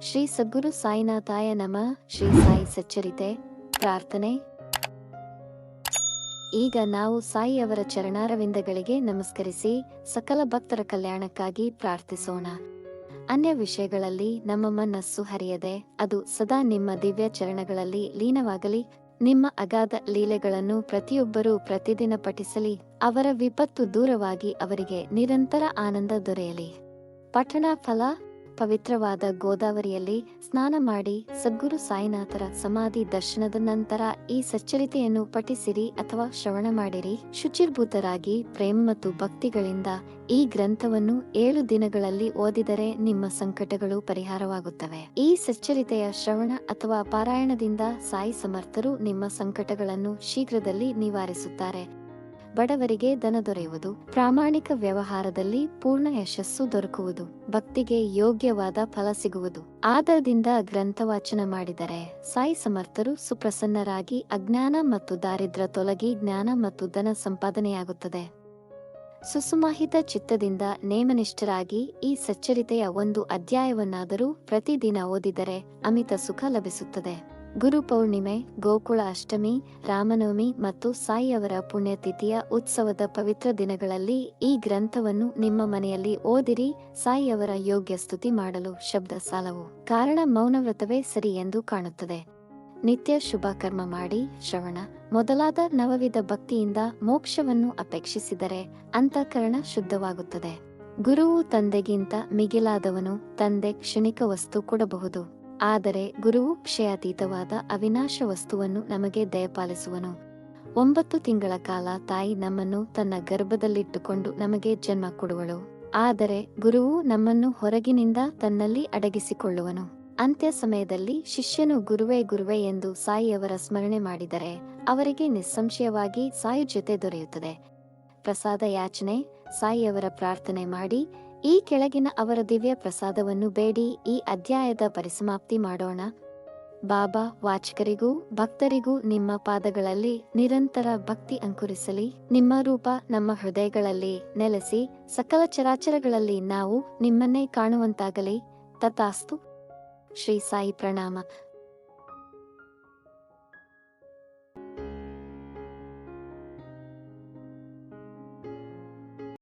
ಶ್ರೀ ಸದ್ಗುರು ಸಾಯಿನಾಥಾಯ ನಮ. ಶ್ರೀ ಸಾಯಿ ಸಚ್ಚರಿತೆ. ಪ್ರಾರ್ಥನೆ. ಈಗ ನಾವು ಸಾಯಿ ಅವರ ಚರಣಾರವಿಂದಗಳಿಗೆ ನಮಸ್ಕರಿಸಿ ಸಕಲ ಭಕ್ತರ ಕಲ್ಯಾಣಕ್ಕಾಗಿ ಪ್ರಾರ್ಥಿಸೋಣ. ಅನ್ಯ ವಿಷಯಗಳಲ್ಲಿ ನಮ್ಮ ಮನಸ್ಸು ಹರಿಯದೆ, ಅದು ಸದಾ ನಿಮ್ಮ ದಿವ್ಯ ಚರಣಗಳಲ್ಲಿ ಲೀನವಾಗಲಿ, ನಿಮ್ಮ ಅಗಾಧ ಲೀಲೆಗಳನ್ನು ಪ್ರತಿಯೊಬ್ಬರೂ ಪ್ರತಿದಿನ ಪಠಿಸಲಿ ಅವರ ವಿಪತ್ತು ದೂರವಾಗಿ ಅವರಿಗೆ ನಿರಂತರ ಆನಂದ ದೊರೆಯಲಿ. ಪಠಣ ಫಲ ಪವಿತ್ರವಾದ ಗೋದಾವರಿಯಲ್ಲಿ ಸ್ನಾನ ಮಾಡಿ ಸದ್ಗುರು ಸಾಯಿನಾಥರ ಸಮಾಧಿ ದರ್ಶನದ ನಂತರ ಈ ಸಚ್ಚರಿತೆಯನ್ನು ಪಠಿಸಿರಿ ಅಥವಾ ಶ್ರವಣ ಮಾಡಿರಿ. ಶುಚಿರ್ಭೂತರಾಗಿ ಪ್ರೇಮ ಮತ್ತು ಭಕ್ತಿಗಳಿಂದ ಈ ಗ್ರಂಥವನ್ನು ಏಳು ದಿನಗಳಲ್ಲಿ ಓದಿದರೆ ನಿಮ್ಮ ಸಂಕಟಗಳು ಪರಿಹಾರವಾಗುತ್ತವೆ. ಈ ಸಚ್ಚರಿತೆಯ ಶ್ರವಣ ಅಥವಾ ಪಾರಾಯಣದಿಂದ ಸಾಯಿ ಸಮರ್ಥರು ನಿಮ್ಮ ಸಂಕಟಗಳನ್ನು ಶೀಘ್ರದಲ್ಲಿ ನಿವಾರಿಸುತ್ತಾರೆ. ಬಡವರಿಗೆ ದನ ದೊರೆಯುವುದು, ಪ್ರಾಮಾಣಿಕ ವ್ಯವಹಾರದಲ್ಲಿ ಪೂರ್ಣ ಯಶಸ್ಸು ದೊರಕುವುದು, ಭಕ್ತಿಗೆ ಯೋಗ್ಯವಾದ ಫಲ ಸಿಗುವುದು. ಆದರದಿಂದ ಗ್ರಂಥ ವಾಚನ ಮಾಡಿದರೆ ಸಾಯಿ ಸಮರ್ಥರು ಸುಪ್ರಸನ್ನರಾಗಿ ಅಜ್ಞಾನ ಮತ್ತು ದಾರಿದ್ರ ತೊಲಗಿ ಜ್ಞಾನ ಮತ್ತು ಧನ ಸಂಪಾದನೆಯಾಗುತ್ತದೆ. ಸುಸುಮಾಹಿತ ಚಿತ್ತದಿಂದ ನೇಮನಿಷ್ಠರಾಗಿ ಈ ಸಚ್ಚರಿತೆಯ ಒಂದು ಅಧ್ಯಾಯವನ್ನಾದರೂ ಪ್ರತಿದಿನ ಓದಿದರೆ ಅಮಿತ ಸುಖ ಲಭಿಸುತ್ತದೆ. ಗುರು ಪೌರ್ಣಿಮೆ ಗೋಕುಳ ಅಷ್ಟಮಿ, ರಾಮನವಮಿ ಮತ್ತು ಸಾಯಿಯವರ ಪುಣ್ಯತಿಥಿಯ ಉತ್ಸವದ ಪವಿತ್ರ ದಿನಗಳಲ್ಲಿ ಈ ಗ್ರಂಥವನ್ನು ನಿಮ್ಮ ಮನೆಯಲ್ಲಿ ಓದಿರಿ ಸಾಯಿಯವರ ಯೋಗ್ಯ ಸ್ತುತಿ ಮಾಡಲು ಶಬ್ದ ಸಾಲವು. ಕಾರಣ ಮೌನವ್ರತವೇ ಸರಿ ಎಂದು ಕಾಣುತ್ತದೆ. ನಿತ್ಯ ಶುಭ ಕರ್ಮ ಮಾಡಿ, ಶ್ರವಣ. ಮೊದಲಾದ ನವವಿಧ ಭಕ್ತಿಯಿಂದ ಮೋಕ್ಷವನ್ನು ಅಪೇಕ್ಷಿಸಿದರೆ ಅಂತಃಕರಣ ಶುದ್ಧವಾಗುತ್ತದೆ. ಗುರುವು ತಂದೆಗಿಂತ ಮಿಗಿಲಾದವನು, ತಂದೆ ಕ್ಷಣಿಕ ವಸ್ತು ಕೊಡಬಹುದು. ಆದರೆ ಗುರುವು ಕ್ಷಯಾತೀತವಾದ ಅವಿನಾಶ ವಸ್ತುವನ್ನು ನಮಗೆ ದಯಪಾಲಿಸುವನು. ಒಂಬತ್ತು ತಿಂಗಳ ಕಾಲ ತಾಯಿ ನಮ್ಮನ್ನು ತನ್ನ ಗರ್ಭದಲ್ಲಿಟ್ಟುಕೊಂಡು ನಮಗೆ ಜನ್ಮ ಕೊಡುವಳು. ಆದರೆ ಗುರುವು ನಮ್ಮನ್ನು ಹೊರಗಿನಿಂದ ತನ್ನಲ್ಲಿ ಅಡಗಿಸಿಕೊಳ್ಳುವನು. ಅಂತ್ಯ ಸಮಯದಲ್ಲಿ ಶಿಷ್ಯನು ಗುರುವೇ ಗುರುವೇ ಎಂದು ಸಾಯಿಯವರ ಸ್ಮರಣೆ ಮಾಡಿದರೆ ಅವರಿಗೆ ನಿಸ್ಸಂಶಯವಾಗಿ ಸಾಯಿ ಜೊತೆ ದೊರೆಯುತ್ತದೆ. ಪ್ರಸಾದ ಯಾಚನೆ ಸಾಯಿಯವರ ಪ್ರಾರ್ಥನೆ ಮಾಡಿ ಈ ಕೆಳಗಿನ ಅವರ ದಿವ್ಯ ಪ್ರಸಾದವನ್ನು ಬೇಡಿ, ಈ ಅಧ್ಯಾಯದ ಪರಿಸಮಾಪ್ತಿ ಮಾಡೋಣ. ಬಾಬಾ, ವಾಚಕರಿಗೂ, ಭಕ್ತರಿಗೂ ನಿಮ್ಮ ಪಾದಗಳಲ್ಲಿ ನಿರಂತರ ಭಕ್ತಿ ಅಂಕುರಿಸಲಿ. ನಿಮ್ಮ ರೂಪ ನಮ್ಮ ಹೃದಯಗಳಲ್ಲಿ ನೆಲೆಸಿ, ಸಕಲ ಚರಾಚರಗಳಲ್ಲಿ ನಾವು ನಿಮ್ಮನ್ನೇ ಕಾಣುವಂತಾಗಲಿ. ತಥಾಸ್ತು. ಶ್ರೀ ಸಾಯಿ ಪ್ರಣಾಮ.